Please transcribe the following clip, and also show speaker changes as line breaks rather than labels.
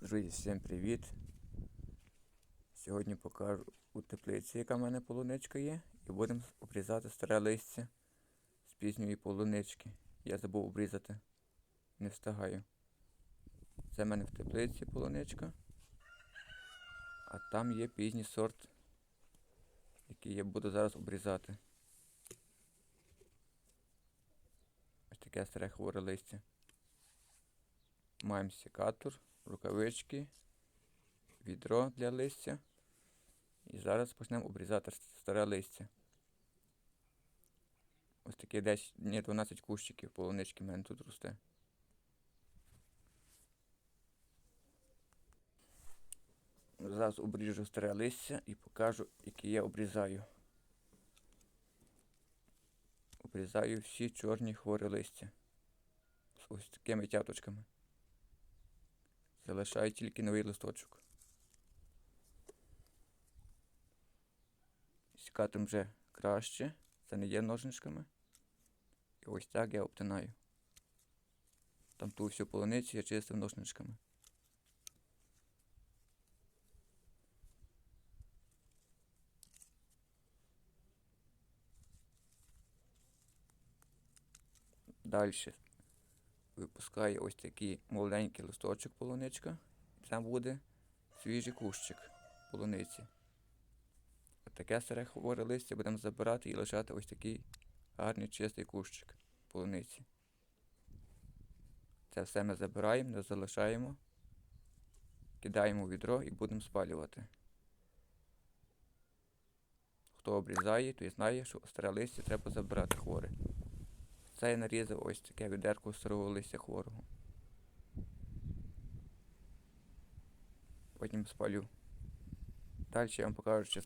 Друзі, всім привіт! Сьогодні покажу у теплиці, яка в мене полуничка є, і будемо обрізати старе листя з пізньої полунички. Я забув обрізати, не встигаю. Це в мене в теплиці полуничка, а там є пізній сорт, який я буду зараз обрізати. Ось таке старе хворе листя. Маємо секатор, рукавички, відро для листя. І зараз почнемо обрізати старе листя. Ось такі 10, ні, 12 кущиків полунички в мене тут росте. Зараз обріжу старе листя і покажу, які я обрізаю. Обрізаю всі чорні хворі листя. З ось такими тяточками. Залишаю тільки новий листочок. Сікатим вже краще. Це не є ножничками. І ось так я обтинаю. Там ту всю полуницю я чистив ножничками. Далі випускаю ось такий маленький листочок полуничка. Це буде свіжий кущик полуниці. Таке старе хворе листя будемо забирати і лишати ось такий гарний чистий кущик полуниці. Це все ми забираємо, не залишаємо, кидаємо у відро і будемо спалювати. Хто обрізає, той знає, що старе листя треба забирати хворе. Це я нарізав ось таке відерку сирого листя хворого. Потім спалю. Далі я вам покажу, що